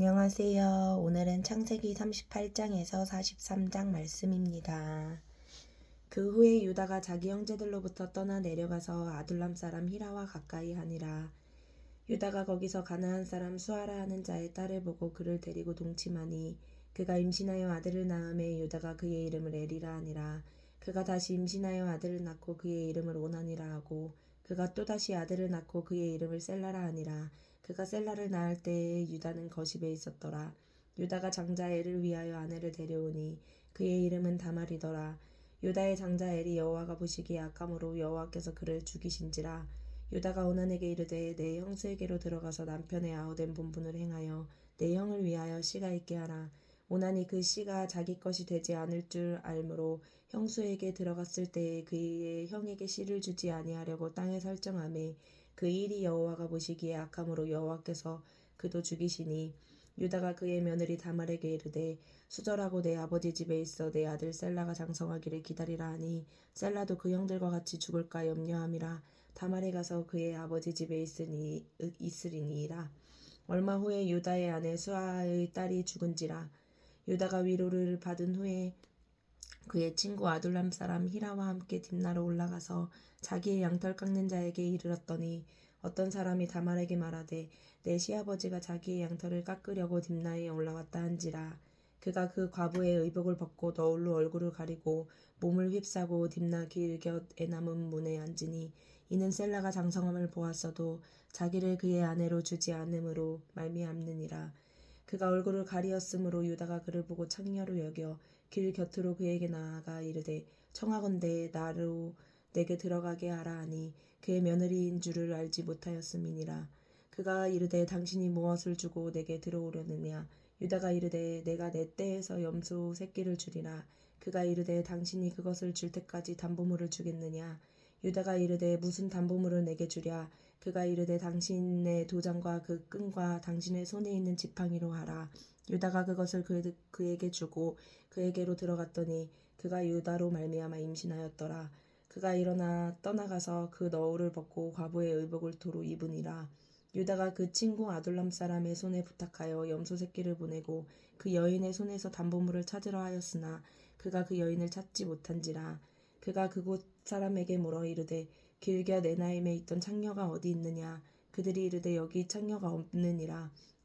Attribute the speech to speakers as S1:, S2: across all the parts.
S1: 안녕하세요. 오늘은 창세기 38장에서 43장 말씀입니다. 그 후에 유다가 자기 형제들로부터 떠나 내려가서 아둘람 사람 히라와 가까이 하니라. 유다가 거기서 가나안 사람 수아라 하는 자의 딸을 보고 그를 데리고 동침하니 그가 임신하여 아들을 낳음에 유다가 그의 이름을 에리라 하니라. 그가 다시 임신하여 아들을 낳고 그의 이름을 오나니라 하고 그가 또다시 아들을 낳고 그의 이름을 셀라라 하니라. 그가 셀라를 낳을 때에 유다는 거십에 있었더라. 유다가 장자 엘을 위하여 아내를 데려오니 그의 이름은 다말이더라. 유다의 장자 엘이 여호와가 보시기에 악함으로 여호와께서 그를 죽이신지라. 유다가 오난에게 이르되 내 형수에게로 들어가서 남편의 아우된 본분을 행하여 내 형을 위하여 씨가 있게 하라. 오난이 그 씨가 자기 것이 되지 않을 줄 알므로 형수에게 들어갔을 때에 그의 형에게 씨를 주지 아니하려고 땅에 설정하매 그 일이 여호와가 보시기에 악함으로 여호와께서 그도 죽이시니 유다가 그의 며느리 다말에게 이르되 수절하고 내 아버지 집에 있어 내 아들 셀라가 장성하기를 기다리라 하니 셀라도 그 형들과 같이 죽을까 염려함이라 다말에 가서 그의 아버지 집에 있으니 있으리니이라. 얼마 후에 유다의 아내 수아의 딸이 죽은지라 유다가 위로를 받은 후에 그의 친구 아둘람 사람 히라와 함께 딥나로 올라가서 자기의 양털 깎는 자에게 이르렀더니 어떤 사람이 다말에게 말하되 내 시아버지가 자기의 양털을 깎으려고 딥나에 올라왔다 한지라. 그가 그 과부의 의복을 벗고 너울로 얼굴을 가리고 몸을 휩싸고 딥나 길 곁에 남은 문에 앉으니 이는 셀라가 장성함을 보았어도 자기를 그의 아내로 주지 않음으로 말미암느니라. 그가 얼굴을 가리었으므로 유다가 그를 보고 창녀로 여겨 길 곁으로 그에게 나아가 이르되 청하건대 나로 내게 들어가게 하라 하니 그의 며느리인 줄을 알지 못하였음이니라. 그가 이르되 당신이 무엇을 주고 내게 들어오려느냐? 유다가 이르되 내가 내 떼에서 염소 새끼를 주리라. 그가 이르되 당신이 그것을 줄 때까지 담보물을 주겠느냐? 유다가 이르되 무슨 담보물을 내게 주랴? 그가 이르되 당신의 도장과 그 끈과 당신의 손에 있는 지팡이로 하라 유다가 그것을 그, 그에게 주고 그에게로 들어갔더니 그가 유다로 말미암아 임신하였더라. 그가 일어나 떠나가서 그 너울을 벗고 과부의 의복을 도로 입으니라. 유다가 그 친구 아둘람 사람의 손에 부탁하여 염소 새끼를 보내고 그 여인의 손에서 담보물을 찾으러 하였으나 그가 그 여인을 찾지 못한지라. 그가 그곳 사람에게 물어 이르되 길곁 에나임에 있던 창녀가 어디 있느냐? 그들이 이르되 여기 창녀가 없느니라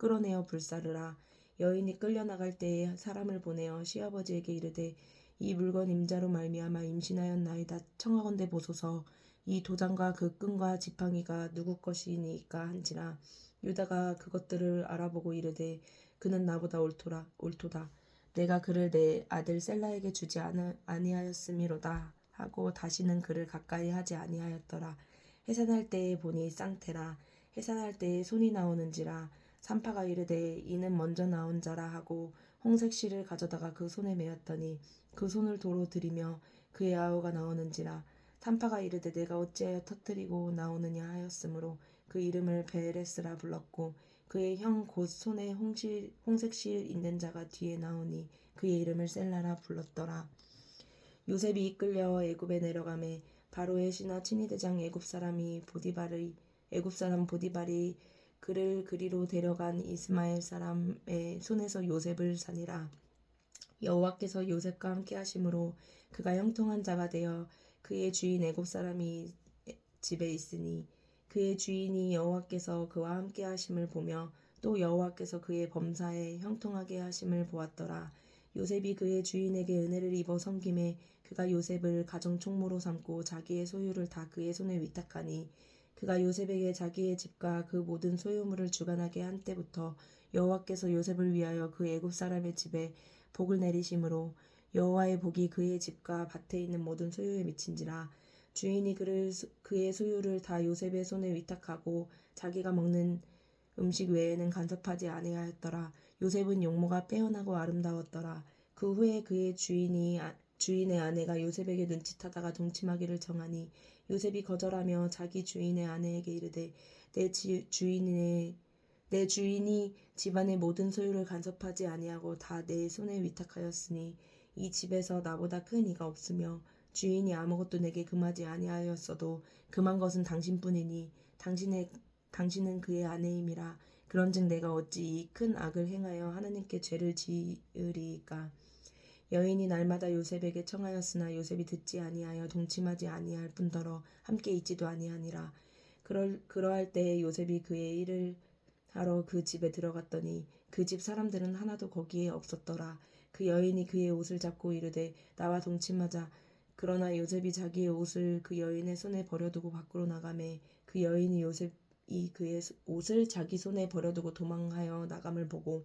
S1: 끌어내어 불사르라. 여인이 끌려나갈 때에 사람을 보내어 시아버지에게 이르되 이 물건 임자로 말미암아 임신하였나이다. 청하건대 보소서. 이 도장과 그 끈과 지팡이가 누구 것이니까 한지라. 유다가 그것들을 알아보고 이르되 그는 나보다 옳도라 옳도다. 내가 그를 내 아들 셀라에게 주지 아니하였음이로다. 하고 다시는 그를 가까이 하지 아니하였더라. 해산할 때에 보니 쌍태라. 해산할 때에 손이 나오는지라 산파가 이르되 이는 먼저 나온 자라 하고 홍색 실을 가져다가 그 손에 메었더니 그 손을 도로 들이며 그의 아우가 나오는지라 산파가 이르되 내가 어찌하여 터뜨리고 나오느냐 하였으므로 그 이름을 베레스라 불렀고 그의 형 곧 손에 홍실, 홍색실 있는 자가 뒤에 나오니 그의 이름을 셀라라 불렀더라. 요셉이 이끌려 애굽에 내려가매 바로의 신하 친위대장 애굽 사람이 보디발의 애굽 사람 보디발이 그를 그리로 데려간 이스마엘 사람의 손에서 요셉을 사니라. 여호와께서 요셉과 함께 하심으로 그가 형통한 자가 되어 그의 주인 애굽 사람이 집에 있으니 그의 주인이 여호와께서 그와 함께 하심을 보며 또 여호와께서 그의 범사에 형통하게 하심을 보았더라. 요셉이 그의 주인에게 은혜를 입어 섬김에 그가 요셉을 가정 총무로 삼고 자기의 소유를 다 그의 손에 위탁하니 그가 요셉에게 자기의 집과 그 모든 소유물을 주관하게 한 때부터 여호와께서 요셉을 위하여 그 애굽 사람의 집에 복을 내리심으로 여호와의 복이 그의 집과 밭에 있는 모든 소유에 미친지라 주인이 그를 그의 소유를 다 요셉의 손에 위탁하고 자기가 먹는 음식 외에는 간섭하지 아니하였더라. 요셉은 용모가 빼어나고 아름다웠더라. 그 후에 그의 주인이 아- 주인의 아내가 요셉에게 눈짓하다가 동침하기를 정하니 요셉이 거절하며 자기 주인의 아내에게 이르되 내 지- 주인의 내 주인이 집안의 모든 소유를 간섭하지 아니하고 다 내 손에 위탁하였으니 이 집에서 나보다 큰 이가 없으며 주인이 아무것도 내게 금하지 아니하였어도 금한 것은 당신뿐이니 당신의 당신은 그의 아내임이라. 그런즉 내가 어찌 이 큰 악을 행하여 하나님께 죄를 지으리이까 여인이 날마다 요셉에게 청하였으나 요셉이 듣지 아니하여 동침하지 아니할 뿐더러 함께 있지도 아니하니라. 그럴 그러할 때에 요셉이 그의 일을 하러 그 집에 들어갔더니 그 집 사람들은 하나도 거기에 없었더라. 그 여인이 그의 옷을 잡고 이르되 나와 동침하자. 그러나 요셉이 자기의 옷을 그 여인의 손에 버려두고 밖으로 나가매 그 여인이 요셉이 그의 옷을 자기 손에 버려두고 도망하여 나감을 보고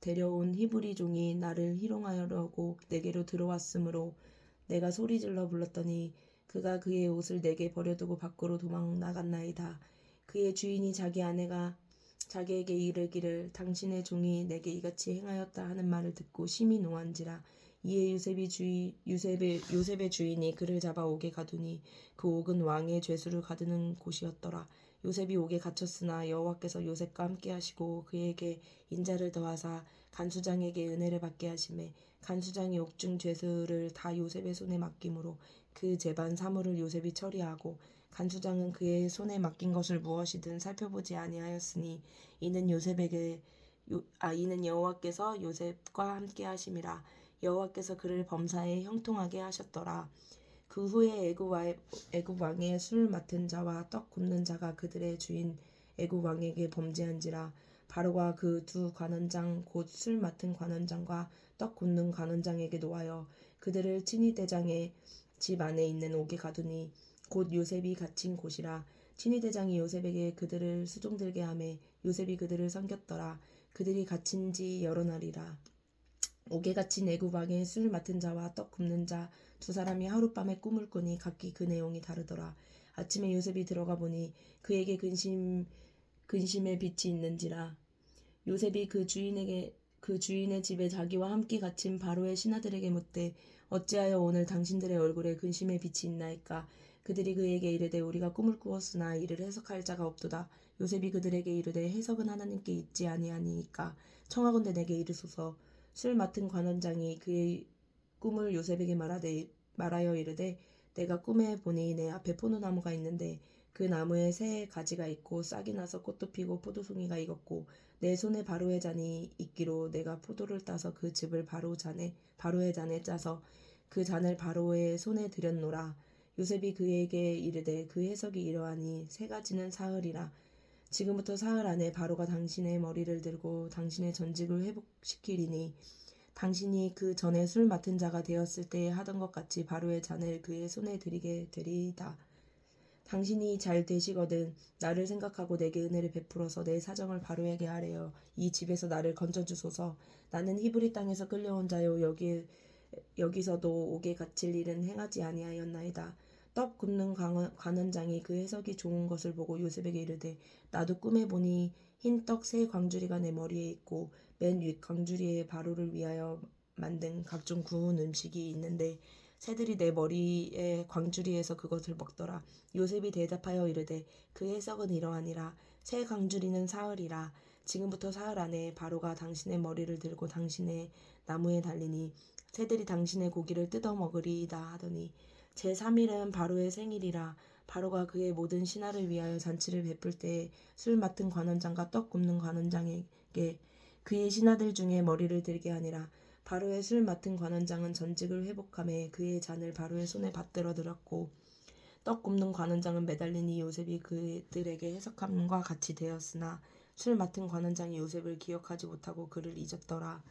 S1: 데려온 히브리 종이 나를 희롱하려고 내게로 들어왔으므로 내가 소리질러 불렀더니 그가 그의 옷을 내게 버려두고 밖으로 도망 나갔나이다. 그의 주인이 자기 아내가 자기에게 이르기를 당신의 종이 내게 이같이 행하였다 하는 말을 듣고 심히 노한지라 이에 요셉이 주의 요셉의 요셉의 주인이 그를 잡아 옥에 가두니 그 옥은 왕의 죄수를 가두는 곳이었더라. 요셉이 옥에 갇혔으나 여호와께서 요셉과 함께 하시고 그에게 인자를 더하사 간수장에게 은혜를 받게 하심에 간수장이 옥중 죄수를 다 요셉의 손에 맡김으로 그 재반 사물을 요셉이 처리하고 간수장은 그의 손에 맡긴 것을 무엇이든 살펴보지 아니하였으니 이는 요셉에게 요, 아 이는 여호와께서 요셉과 함께 하심이라 여호와께서 그를 범사에 형통하게 하셨더라. 그 후에 애굽 왕의 술 맡은 자와 떡 굽는 자가 그들의 주인 애굽 왕에게 범죄한지라 바로가 그 두 관원장 곧 술 맡은 관원장과 떡 굽는 관원장에게 노하여 그들을 친위 대장의 집 안에 있는 옥에 가두니 곧 요셉이 갇힌 곳이라 친위 대장이 요셉에게 그들을 수종들게 하매 요셉이 그들을 섬겼더라. 그들이 갇힌 지 여러 날이라. 옥에 갇힌 애굽 왕의 술 맡은 자와 떡 굽는 자 두 사람이 하룻밤에 꿈을 꾸니 각기 그 내용이 다르더라. 아침에 요셉이 들어가 보니 그에게 근심 근심의 빛이 있는지라. 요셉이 그 주인에게 그 주인의 집에 자기와 함께 갇힌 바로의 신하들에게 묻되 어찌하여 오늘 당신들의 얼굴에 근심의 빛이 있나이까? 그들이 그에게 이르되 우리가 꿈을 꾸었으나 이를 해석할 자가 없도다. 요셉이 그들에게 이르되 해석은 하나님께 있지 아니하니까. 청하건대 내게 이르소서. 술 맡은 관원장이 그의 꿈을 요셉에게 말하되 말하여 이르되 내가 꿈에 보니 내 앞에 포도나무가 있는데 그 나무에 새 가지가 있고 싹이 나서 꽃도 피고 포도송이가 익었고 내 손에 바로의 잔이 있기로 내가 포도를 따서 그 즙을 바로 잔에 바로의 잔에 짜서 그 잔을 바로의 손에 들였노라. 요셉이 그에게 이르되 그 해석이 이러하니 세 가지는 사흘이라. 지금부터 사흘 안에 바로가 당신의 머리를 들고 당신의 전직을 회복시키리니 당신이 그 전에 술 맡은 자가 되었을 때에 하던 것 같이 바로의 잔을 그의 손에 드리게 되리이다. 당신이 잘 되시거든 나를 생각하고 내게 은혜를 베풀어서 내 사정을 바로에게 하래요. 이 집에서 나를 건져 주소서. 나는 히브리 땅에서 끌려온 자요 여기 여기서도 옥에 갇힐 일은 행하지 아니하였나이다. 떡 굽는 관원- 관원장이 그 해석이 좋은 것을 보고 요셉에게 이르되 나도 꿈에 보니 흰 떡 세 광주리가 내 머리에 있고 맨 윗 광주리에 바로를 위하여 만든 각종 구운 음식이 있는데 새들이 내 머리에 광주리에서 그것을 먹더라. 요셉이 대답하여 이르되 그 해석은 이러하니라. 새 광주리는 사흘이라. 지금부터 사흘 안에 바로가 당신의 머리를 들고 당신의 나무에 달리니 새들이 당신의 고기를 뜯어 먹으리이다 하더니 제 3일은 바로의 생일이라 바로가 그의 모든 신하를 위하여 잔치를 베풀 때에 술 맡은 관원장과 떡 굽는 관원장에게 그의 신하들 중에 머리를 들게 하니라 바로의 술 맡은 관원장은 전직을 회복함에 그의 잔을 바로의 손에 받들어 들었고 떡 굽는 관원장은 매달리니 요셉이 그들에게 해석함과 같이 되었으나 술 맡은 관원장이 요셉을 기억하지 못하고 그를 잊었더라.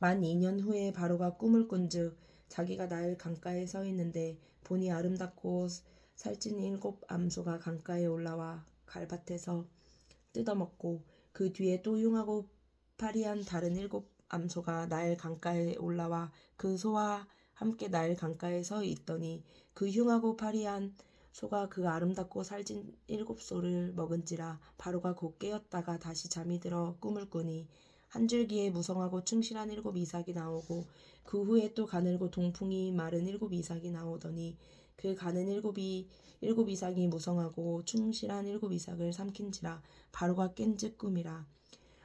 S1: 만 2년 후에 바로가 꿈을 꾼즉 자기가 나일 강가에 서 있는데 보니 아름답고 살찐 일곱 암소가 강가에 올라와 갈밭에서 뜯어먹고 그 뒤에 또 흉하고 파리한 다른 일곱 암소가 나일 강가에 올라와 그 소와 함께 나일 강가에 서 있더니 그 흉하고 파리한 소가 그 아름답고 살찐 일곱 소를 먹은지라 바로가 곧 깨었다가 다시 잠이 들어 꿈을 꾸니 한 줄기에 무성하고 충실한 일곱 이삭이 나오고 그 후에 또 가늘고 동풍이 마른 일곱 이삭이 나오더니 그 가는 일곱이 일곱 이삭이 무성하고 충실한 일곱 이삭을 삼킨지라 바로가 깬즉 꿈이라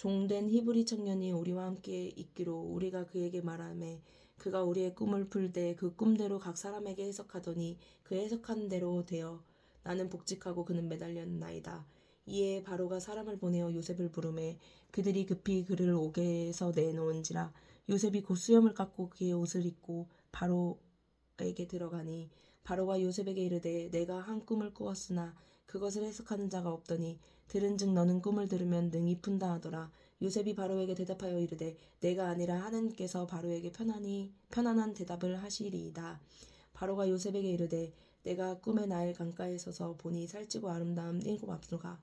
S1: 종된 히브리 청년이 우리와 함께 있기로 우리가 그에게 말하매 그가 우리의 꿈을 풀때그 꿈대로 각 사람에게 해석하더니 그 해석한 대로 되어 나는 복직하고 그는 매달렸나이다. 이에 바로가 사람을 보내어 요셉을 부르매 그들이 급히 그를 옥에서 내놓은지라 요셉이 곧 수염을 깎고 그의 옷을 입고 바로에게 들어가니 바로가 요셉에게 이르되 내가 한 꿈을 꾸었으나 그것을 해석하는 자가 없더니 들은즉 너는 꿈을 들으면 능히 푼다 하더라. 요셉이 바로에게 대답하여 이르되 내가 아니라 하나님께서 바로에게 편안히 편안한 대답을 하시리이다. 바로가 요셉에게 이르되 내가 꿈에 나일 강가에 서서 보니 살찌고 아름다운 일곱 앞소가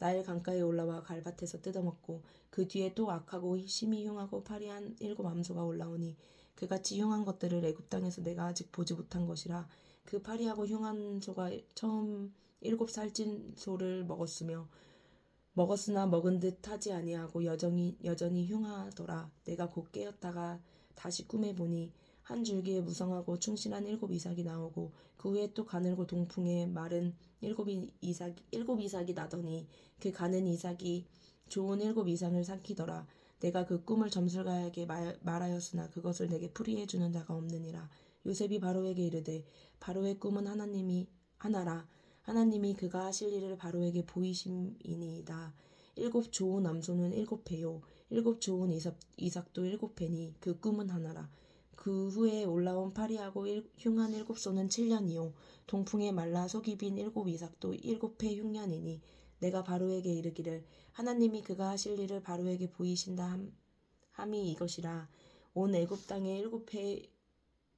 S1: 나일 강가에 올라와 갈밭에서 뜯어먹고 그 뒤에 또 악하고 심히 흉하고 파리한 일곱 암소가 올라오니 그같이 흉한 것들을 애굽 땅에서 내가 아직 보지 못한 것이라 그 파리하고 흉한 소가 처음 일곱 살찐 소를 먹었으며 먹었으나 먹은 듯 하지 아니하고 여전히 여전히 흉하더라. 내가 곧 깨었다가 다시 꿈에 보니 한 줄기에 무성하고 충실한 일곱 이삭이 나오고 그 후에 또 가늘고 동풍에 마른 일곱 이- 이삭 일곱 이삭이 나더니 그 가는 이삭이 좋은 일곱 이상을 삼키더라. 내가 그 꿈을 점술가에게 말, 말하였으나 그것을 내게 풀이해 주는 자가 없느니라. 요셉이 바로에게 이르되 바로의 꿈은 하나님이 하나라 하나님이 그가 하실 일을 바로에게 보이심이니이다. 일곱 좋은 암소는 일곱 배요. 일곱 좋은 이삭, 이삭도 일곱 배니 그 꿈은 하나라. 그 후에 올라온 파리하고 일, 흉한 일곱 소는 칠년이요. 동풍에 말라 속이 빈 일곱 이삭도 일곱 해 흉년이니 내가 바로에게 이르기를 하나님이 그가 하실 일을 바로에게 보이신다 함, 함이 이것이라. 온 애굽 땅에 일곱 해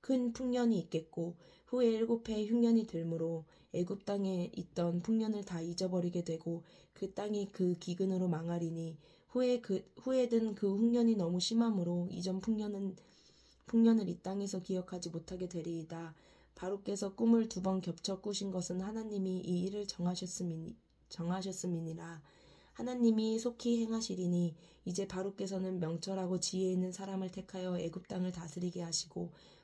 S1: 큰 풍년이 있겠고 후에 일곱 해 흉년이 들므로 애굽 땅에 있던 풍년을 다 잊어버리게 되고 그 땅이 그 기근으로 망하리니 후에 그 후에든 그 흉년이 너무 심함으로 이전 풍년은 풍년을 이 땅에서 기억하지 못하게 되리이다. 바로께서 꿈을 두 번 겹쳐 꾸신 것은 하나님이 이 일을 정하셨음이니 정하셨음이니라. 하나님이 속히 행하시리니 이제 바로께서는 명철하고 지혜 있는 사람을 택하여 애굽 땅을 다스리게 하시고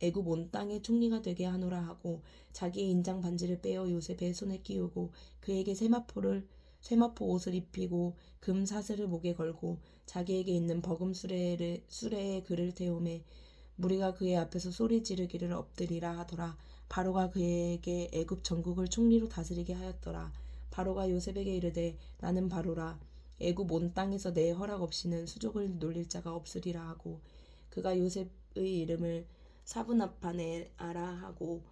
S1: 애굽 온 땅의 총리가 되게 하노라 하고 자기의 인장 반지를 빼어 요셉의 손에 끼우고 그에게 세마포를 세마포 옷을 입히고 금 사슬을 목에 걸고 자기에게 있는 버금 수레를 수레에 그를 태우매 무리가 그의 앞에서 소리 지르기를 엎드리라 하더라. 바로가 그에게 애굽 전국을 총리로 다스리게 하였더라. 바로가 요셉에게 이르되 나는 바로라. 애굽 온 땅에서 내 허락 없이는 수족을 놀릴 자가 없으리라 하고 그가 요셉의 이름을 사브나파네아라 하고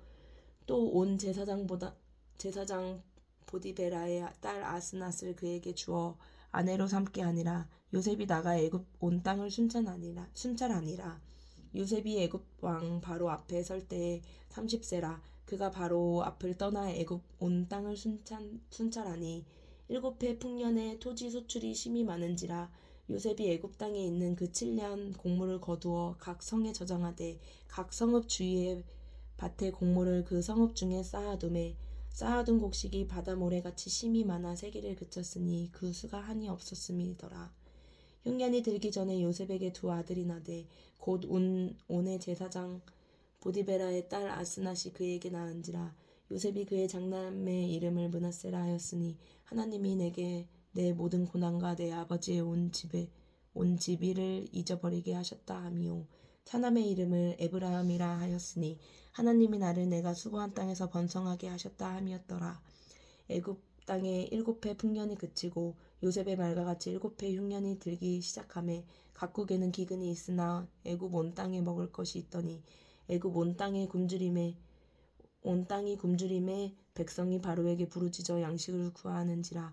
S1: 또 온 제사장보다 제사장 보디베라의 딸 아스낫을 그에게 주어 아내로 삼게 하니라. 요셉이 나가 애굽 온 땅을 순찰하니라 순찰하니라. 요셉이 애굽 왕 바로 앞에 설 때에 30세라. 그가 바로 앞을 떠나 애굽 온 땅을 순찰, 순찰하니 일곱 해 풍년에 토지 소출이 심히 많은지라 요셉이 애굽 땅에 있는 그 7년 곡물을 거두어 각 성에 저장하되 각 성읍 주위에 밭에 곡물을 그 성읍 중에 쌓아두매 쌓아둔 곡식이 바다 모래같이 심이 많아 세기를 그쳤으니 그 수가 한이 없었음이더라. 흉년이 들기 전에 요셉에게 두 아들이 나되 곧 온, 온의 제사장 보디베라의 딸 아스낫이 그에게 낳은지라 요셉이 그의 장남의 이름을 문하세라 하였으니 하나님이 내게 내 모든 고난과 내 아버지의 온 집에 온 집이를 잊어버리게 하셨다 하미요. 차남의 이름을 에브라함이라 하였으니 하나님이 나를 내가 수고한 땅에서 번성하게 하셨다 함이었더라. 애굽 땅에 일곱 해 풍년이 그치고 요셉의 말과 같이 일곱 해 흉년이 들기 시작함에 각국에는 기근이 있으나 애굽 온 땅에 먹을 것이 있더니 애굽 온 땅에 굶주림에 온 땅이 굶주림에 백성이 바로에게 부르짖어 양식을 구하는지라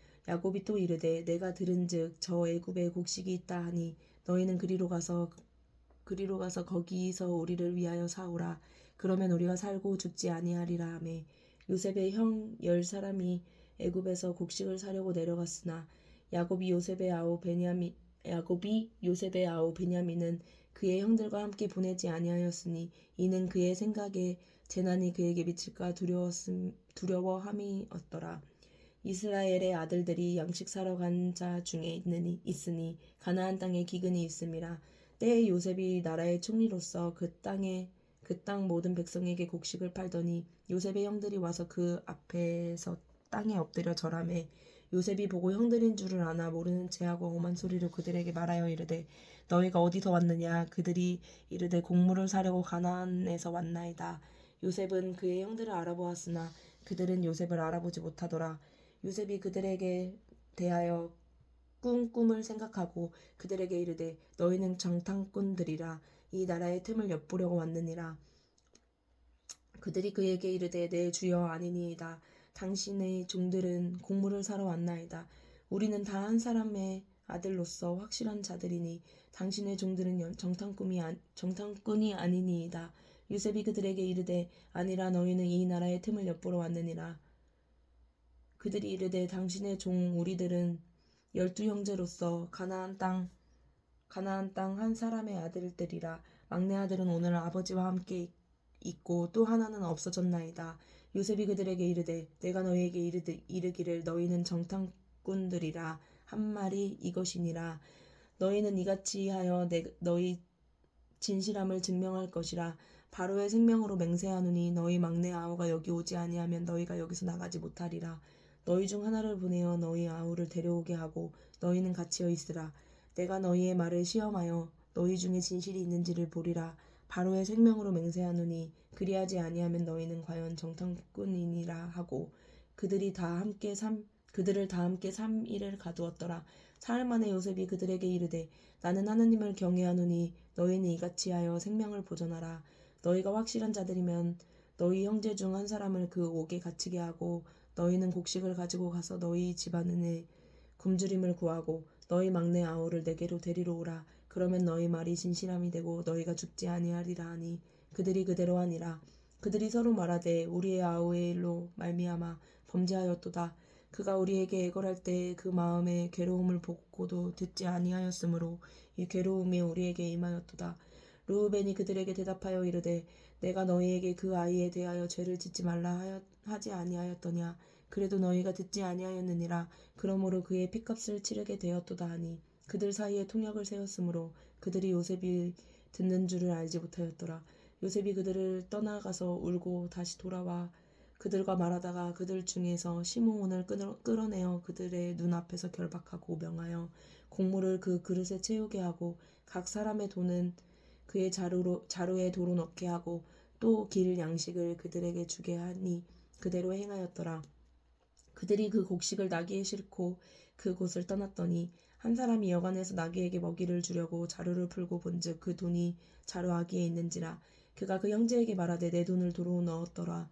S1: 야곱이 또 이르되 내가 들은즉 저 애굽에 곡식이 있다 하니 너희는 그리로 가서 그리로 가서 거기서 우리를 위하여 사오라 그러면 우리가 살고 죽지 아니하리라 하매 요셉의 형 열 사람이 애굽에서 곡식을 사려고 내려갔으나 야곱이 요셉의 아우 베냐민 야곱이 요셉의 아우 베냐민은 그의 형들과 함께 보내지 아니하였으니 이는 그의 생각에 재난이 그에게 미칠까 두려웠음 두려워함이었더라. 이스라엘의 아들들이 양식 사러 간 자 중에 있느니 있으니 가나안 땅에 기근이 있음이라. 때에 요셉이 나라의 총리로서 그 땅에 그 땅 모든 백성에게 곡식을 팔더니 요셉의 형들이 와서 그 앞에서 땅에 엎드려 절함에 요셉이 보고 형들인 줄을 아나 모르는 체하고 엄한 소리로 그들에게 말하여 이르되 너희가 어디서 왔느냐? 그들이 이르되 곡물을 사려고 가나안에서 왔나이다. 요셉은 그의 형들을 알아보았으나 그들은 요셉을 알아보지 못하더라 요셉이 그들에게 대하여 꾼 꿈을 생각하고 그들에게 이르되 너희는 정탐꾼들이라. 이 나라의 틈을 엿보려고 왔느니라. 그들이 그에게 이르되 내 주여 아니니이다. 당신의 종들은 곡물을 사러 왔나이다. 우리는 다 한 사람의 아들로서 확실한 자들이니 당신의 종들은 연- 정탐꾼이, 아, 정탐꾼이 아니니이다. 요셉이 그들에게 이르되 아니라 너희는 이 나라의 틈을 엿보러 왔느니라 그들이 이르되 당신의 종 우리들은 열두 형제로서 가나안 땅 가나안 땅 한 사람의 아들들이라. 막내 아들은 오늘 아버지와 함께 있고 또 하나는 없어졌나이다. 요셉이 그들에게 이르되 내가 너희에게 이르드, 이르기를 너희는 정탐꾼들이라. 한 말이 이것이니라. 너희는 이같이 하여 내, 너희 진실함을 증명할 것이라. 바로의 생명으로 맹세하노니 너희 막내 아우가 여기 오지 아니하면 너희가 여기서 나가지 못하리라 너희 중 하나를 보내어 너희 아우를 데려오게 하고 너희는 갇혀 있으라. 내가 너희의 말을 시험하여 너희 중에 진실이 있는지를 보리라. 바로의 생명으로 맹세하노니 그리하지 아니하면 너희는 과연 정탐꾼이니라 하고 그들이 다 함께 삼 그들을 다 함께 삼일을 가두었더라. 사흘 만에 요셉이 그들에게 이르되 나는 하나님을 경외하노니 너희는 이같이 하여 생명을 보존하라. 너희가 확실한 자들이면 너희 형제 중 한 사람을 그 옥에 갇히게 하고 너희는 곡식을 가지고 가서 너희 집안에 굶주림을 구하고 너희 막내 아우를 내게로 데리러 오라. 그러면 너희 말이 진실함이 되고 너희가 죽지 아니하리라 하니 그들이 그대로 하니라. 그들이 서로 말하되 우리의 아우의 일로 말미암아 범죄하였도다. 그가 우리에게 애걸할 때 그 마음의 괴로움을 보고도 듣지 아니하였으므로 이 괴로움이 우리에게 임하였도다 르우벤이 그들에게 대답하여 이르되 내가 너희에게 그 아이에 대하여 죄를 짓지 말라 하여, 하지 아니하였더냐? 그래도 너희가 듣지 아니하였느니라. 그러므로 그의 피값을 치르게 되었도다 하니 그들 사이에 통역을 세웠으므로 그들이 요셉이 듣는 줄을 알지 못하였더라. 요셉이 그들을 떠나가서 울고 다시 돌아와 그들과 말하다가 그들 중에서 끌어- 끌어내어 그들의 눈앞에서 결박하고 명하여 곡물을 그 그릇에 채우게 하고 각 사람의 돈은 그의 자루로 자루에 도로 넣게 하고 또 길 양식을 그들에게 주게 하니 그대로 행하였더라. 그들이 그 곡식을 나귀에 싣고 그 곳을 떠났더니 한 사람이 여관에서 나귀에게 먹이를 주려고 자루를 풀고 본즉 그 돈이 자루 아기에 있는지라 그가 그 형제에게 말하되 내 돈을 도로 넣었더라.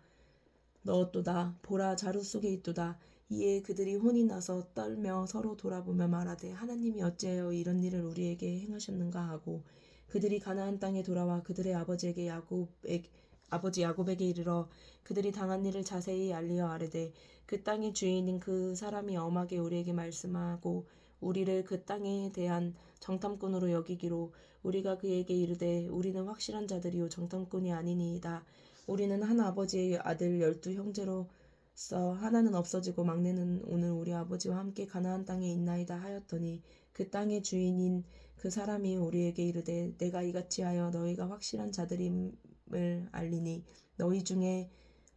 S1: 넣었도다. 보라 자루 속에 있도다. 이에 그들이 혼이 나서 떨며 서로 돌아보며 말하되 하나님이 어찌하여 이런 일을 우리에게 행하셨는가 하고 그들이 가나안 땅에 돌아와 그들의 아버지에게 야곱에 아버지 야곱에게 이르러 그들이 당한 일을 자세히 알리어 아뢰되 그 땅의 주인인 그 사람이 엄하게 우리에게 말씀하고 우리를 그 땅에 대한 정탐꾼으로 여기기로 우리가 그에게 이르되 우리는 확실한 자들이요 정탐꾼이 아니니이다. 우리는 한 아버지의 아들 열두 형제로서 하나는 없어지고 막내는 오늘 우리 아버지와 함께 가나안 땅에 있나이다 하였더니 그 땅의 주인인 그 사람이 우리에게 이르되 내가 이같이 하여 너희가 확실한 자들임을 알리니 너희 중에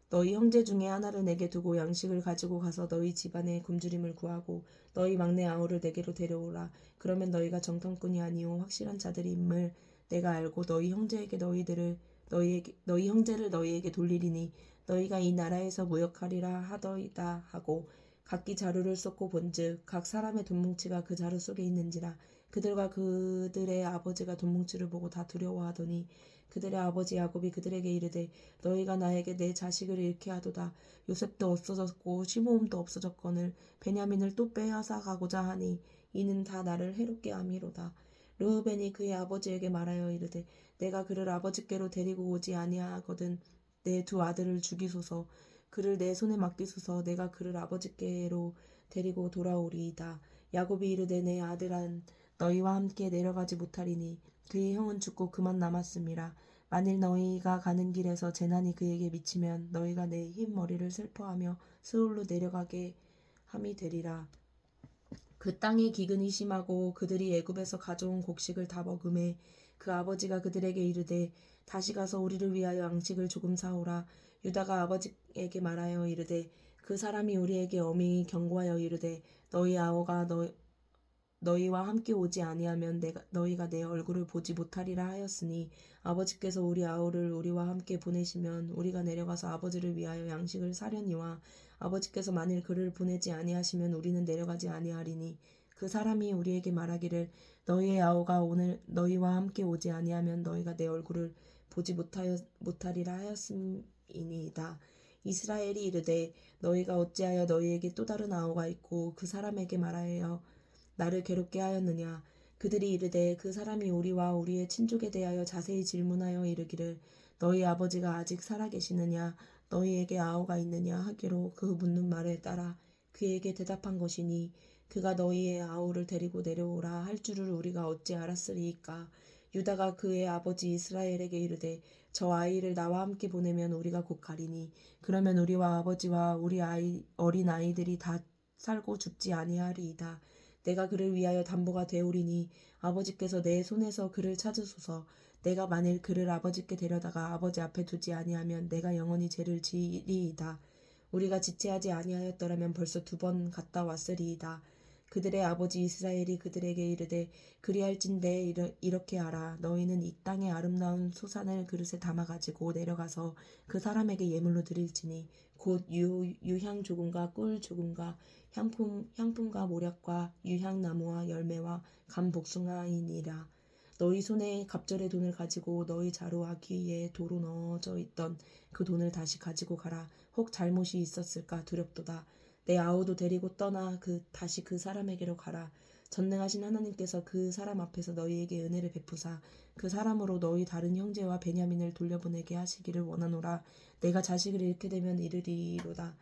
S1: 너희 형제 중에 하나를 내게 두고 양식을 가지고 가서 너희 집안에 굶주림을 구하고 너희 막내 아우를 내게로 데려오라. 그러면 너희가 정탐꾼이 아니오 확실한 자들임을 내가 알고 너희 형제에게 너희들을 너희에게 너희 형제를 너희에게 돌리리니 너희가 이 나라에서 무역하리라 하더이다 하고 각기 자루를 쏟고 본즉 각 사람의 돈뭉치가 그 자루 속에 있는지라 그들과 그들의 아버지가 돈뭉치를 보고 다 두려워하더니 그들의 아버지 야곱이 그들에게 이르되 너희가 나에게 내 자식을 잃게 하도다. 요셉도 없어졌고 시므온도 없어졌거늘 베냐민을 또 빼앗아 가고자 하니 이는 다 나를 해롭게 함이로다. 르우벤이 그의 아버지에게 말하여 이르되 내가 그를 아버지께로 데리고 오지 아니하거든 내 두 아들을 죽이소서. 그를 내 손에 맡기소서. 내가 그를 아버지께로 데리고 돌아오리이다. 야곱이 이르되 내 아들은 너희와 함께 내려가지 못하리니 그의 형은 죽고 그만 남았음이라 만일 너희가 가는 길에서 재난이 그에게 미치면 너희가 내 흰 머리를 슬퍼하며 스올로 내려가게 함이 되리라. 그 땅의 기근이 심하고 그들이 애굽에서 가져온 곡식을 다 먹음에 그 아버지가 그들에게 이르되 다시 가서 우리를 위하여 양식을 조금 사오라. 유다가 아버지에게 말하여 이르되 그 사람이 우리에게 엄히 경고하여 이르되 너희 아우가 너 너희와 함께 오지 아니하면 내가 너희가 내 얼굴을 보지 못하리라 하였으니 아버지께서 우리 아우를 우리와 함께 보내시면 우리가 내려가서 아버지를 위하여 양식을 사려니와 아버지께서 만일 그를 보내지 아니하시면 우리는 내려가지 아니하리니 그 사람이 우리에게 말하기를 너희의 아우가 오늘 너희와 함께 오지 아니하면 너희가 내 얼굴을 보지 못하여 못하리라 하였음이니이다. 이스라엘이 이르되 너희가 어찌하여 너희에게 또 다른 아우가 있고 그 사람에게 말하여 나를 괴롭게 하였느냐? 그들이 이르되 그 사람이 우리와 우리의 친족에 대하여 자세히 질문하여 이르기를 너희 아버지가 아직 살아 계시느냐? 너희에게 아우가 있느냐? 하기로 그 묻는 말에 따라 그에게 대답한 것이니 그가 너희의 아우를 데리고 내려오라 할 줄을 우리가 어찌 알았으리이까? 유다가 그의 아버지 이스라엘에게 이르되 저 아이를 나와 함께 보내면 우리가 곧 가리니 그러면 우리와 아버지와 우리 아이 어린 아이들이 다 살고 죽지 아니하리이다 내가 그를 위하여 담보가 되오리니 아버지께서 내 손에서 그를 찾으소서. 내가 만일 그를 아버지께 데려다가 아버지 앞에 두지 아니하면 내가 영원히 죄를 지리이다. 우리가 지체하지 아니하였더라면 벌써 두 번 갔다 왔으리이다 그들의 아버지 이스라엘이 그들에게 이르되 그리할진대 이렇게 하라. 너희는 이 땅의 아름다운 소산을 그릇에 담아 가지고 내려가서 그 사람에게 예물로 드릴지니 곧 유, 유향 조금과 꿀 조금과 향품 향품과 모략과 유향 나무와 열매와 감 복숭아이니라. 너희 손에 갑절의 돈을 가지고 너희 자루 아귀에 도로 넣어져 있던 그 돈을 다시 가지고 가라. 혹 잘못이 있었을까 두렵도다 내 아우도 데리고 떠나 그 다시 그 사람에게로 가라. 전능하신 하나님께서 그 사람 앞에서 너희에게 은혜를 베푸사. 그 사람으로 너희 다른 형제와 베냐민을 돌려보내게 하시기를 원하노라. 내가 자식을 잃게 되면 이르리로다.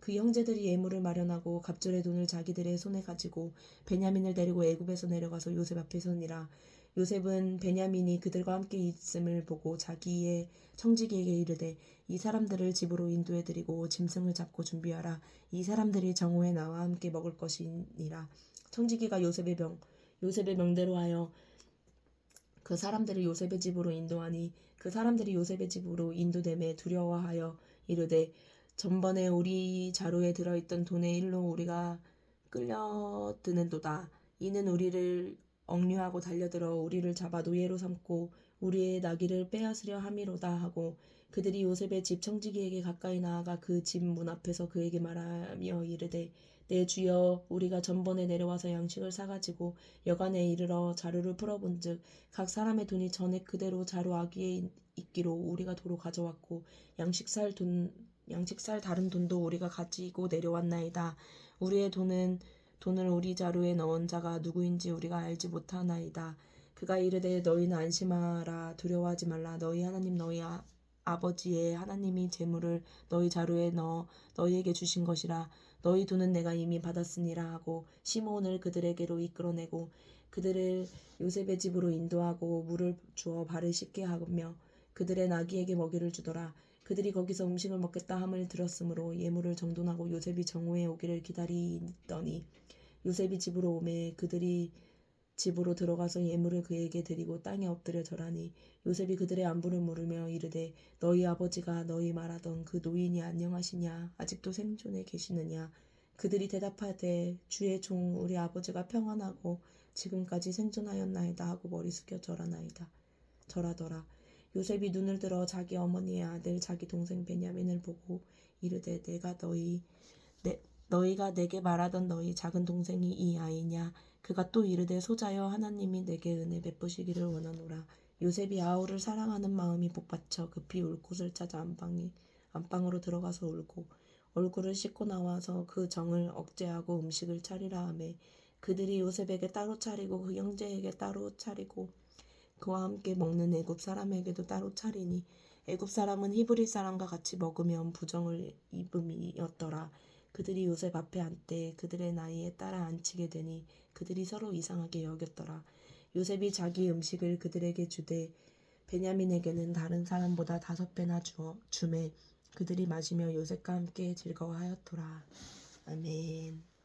S1: 그 형제들이 예물을 마련하고 갑절의 돈을 자기들의 손에 가지고 베냐민을 데리고 애굽에서 내려가서 요셉 앞에 서니라 요셉은 베냐민이 그들과 함께 있음을 보고 자기의 청지기에게 이르되 이 사람들을 집으로 인도해 드리고 짐승을 잡고 준비하라 이 사람들이 정오에 나와 함께 먹을 것이니라 청지기가 요셉의 명 요셉의 명대로 하여 그 사람들을 요셉의 집으로 인도하니 그 사람들이 요셉의 집으로 인도됨에 두려워하여 이르되 전번에 우리 자루에 들어있던 돈의 일로 우리가 끌려드는도다. 이는 우리를 억류하고 달려들어 우리를 잡아 노예로 삼고 우리의 나귀를 빼앗으려 함이로다 하고 그들이 요셉의 집 청지기에게 가까이 나아가 그 집 문 앞에서 그에게 말하며 이르되 내 주여 우리가 전번에 내려와서 양식을 사가지고 여간에 이르러 자루를 풀어본즉 각 사람의 돈이 전에 그대로 자루 아귀에 있기로 우리가 도로 가져왔고 양식 살 돈 양식 살 다른 돈도 우리가 가지고 내려왔나이다. 우리의 돈은 돈을 우리 자루에 넣은 자가 누구인지 우리가 알지 못하나이다. 그가 이르되 너희는 안심하라. 두려워하지 말라. 너희 하나님 너희 아, 아버지의 하나님이 재물을 너희 자루에 넣어 너희에게 주신 것이라. 너희 돈은 내가 이미 받았으니라 하고 시몬을 그들에게로 이끌어내고 그들을 요셉의 집으로 인도하고 물을 주어 발을 씻게 하며 그들의 나귀에게 먹이를 주더라 그들이 거기서 음식을 먹겠다 함을 들었으므로 예물을 정돈하고 요셉이 정오에 오기를 기다리더니 요셉이 집으로 오매 그들이 집으로 들어가서 예물을 그에게 드리고 땅에 엎드려 절하니 요셉이 그들의 안부를 물으며 이르되 너희 아버지가 너희 말하던 그 노인이 안녕하시냐? 아직도 생존해 계시느냐? 그들이 대답하되 주의 종 우리 아버지가 평안하고 지금까지 생존하였나이다 하고 머리 숙여 절하나이다. 절하더라 요셉이 눈을 들어 자기 어머니의 아들 자기 동생 베냐민을 보고 이르되 내가 너희 내, 너희가 내게 말하던 너희 작은 동생이 이 아이냐? 그가 또 이르되 소자여 하나님이 내게 은혜 베푸시기를 원하노라. 요셉이 아우를 사랑하는 마음이 복받쳐 급히 울 곳을 찾아 안방이 안방으로 들어가서 울고 얼굴을 씻고 나와서 그 정을 억제하고 음식을 차리라 하매 그들이 요셉에게 따로 차리고 그 형제에게 따로 차리고 그와 함께 먹는 애굽 사람에게도 따로 차리니 애굽 사람은 히브리 사람과 같이 먹으면 부정을 입음이었더라. 그들이 요셉 앞에 앉되 그들의 나이에 따라 앉히게 되니 그들이 서로 이상하게 여겼더라. 요셉이 자기 음식을 그들에게 주되 베냐민에게는 다른 사람보다 다섯 배나 주어 주매 그들이 마시며 요셉과 함께 즐거워하였더라. 아멘.